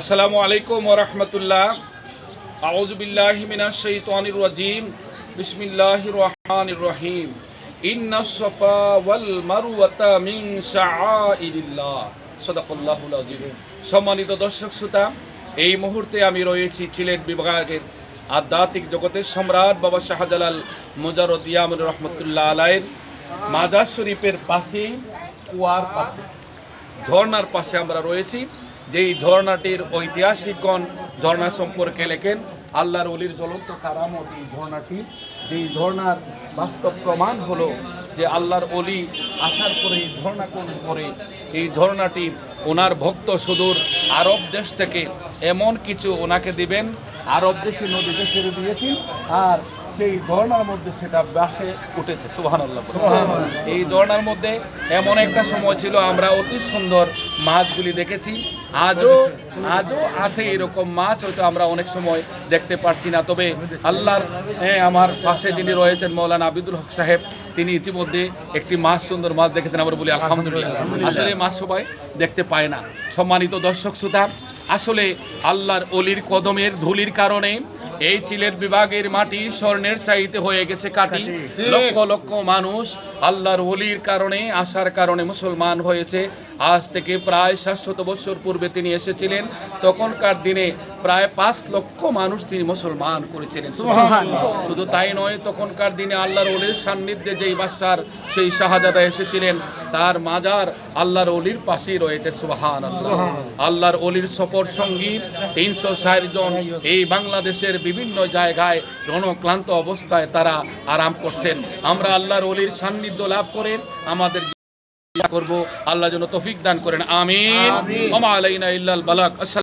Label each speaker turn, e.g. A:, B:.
A: আসসালামু আলাইকুম ওরহমতুল্লাহ আউজবিল্লাহ মিনাশ শাইতানির রাজিম। বিসমিল্লাহির রহমানির রহিম। ইন্না সফা ওয়াল মারওয়াতা মিন শাআইরিল্লাহ সাদাকাল্লাহুল আযীম। সম্মানিত দর্শক শ্রোতা, এই মুহূর্তে আমি রয়েছি সিলেট বিভাগের আধ্যাত্মিক জগতের সম্রাট বাবা শাহজালাল মুজাররদ ইয়ামুর রহমতুল্লাহ আলাইয়ের মাজার শরীফের পাশে, কুয়ার পাশে, ঝর্ণার পাশে আমরা রয়েছি। যেই ঝর্ণাটির ঐতিহাসিকগণ ঝর্ণা সম্পর্কে লেখেন, আল্লাহর অলির জ্বলন্ত কারামত এই ঝর্ণাটি যেই ঝর্ণার বাস্তব প্রমাণ হলো যে আল্লাহর অলি আসার পরে এই ঝর্ণা কোন পরে এই ঝর্ণাটি ওনার ভক্ত সুদূর আরব দেশ থেকে এমন কিছু ওনাকে দিবেন, আরব দেশে নদীতে ছেড়ে দিয়েছেন, আর সেই ঝর্ণার মধ্যে সেটা বাসে উঠেছে সুহান আল্লাহ এই ঝর্ণার মধ্যে এমন একটা সময় ছিল আমরা অতি সুন্দর মাছগুলি দেখেছি। আজও আজও আছে এরকম মাছ হয়তো আমরা অনেক সময় দেখতে পারছি না। তবে আল্লাহর হ্যাঁ আমার পাশে যিনি রয়েছেন মৌলানা আবিদুল হক সাহেব তিনি ইতিমধ্যে একটি মাছ সুন্দর মাছ দেখেছেন আমরা বলি আলহামদুলিল্লাহ। আসলে মাছ সবাই দেখতে পায় না। সম্মানিত দর্শক শ্রোতা আসলে আল্লাহর অলির কদমের ধুলির কারণে এই চিলের বিভাগের মাটি স্বর্ণের চাইতে হয়ে গেছে কাটি লক্ষ লক্ষ মানুষ আল্লাহর অলির কারণে আসার কারণে মুসলমান হয়েছে। আজ থেকে প্রায় সাতশত বছর পূর্বে তিনি এসেছিলেন। তখনকার দিনে প্রায় পাঁচ লক্ষ মানুষ তিনি মুসলমান করেছিলেন। শুধু তাই নয় তখনকার দিনে আল্লাহর অলির সান্নিধ্যে যেই বাদশার সেই শাহজাদা এসেছিলেন তার মাজার আল্লাহর অলির পাশেই রয়েছে। সুবাহান আল্লাহর অলির সফর সঙ্গী তিনশো ষাট জন এই বাংলাদেশের বিভিন্ন জায়গায় রণক্লান্ত অবস্থায় তারা আরাম করছেন। আমরা আল্লাহর অলির সান্নিধ্য লাভ করেন আমাদের করব। আল্লাহ যেন তফিক দান করেন। আমিন। ওমা আলাইনা ইল্লাল বালাক। আসসালামু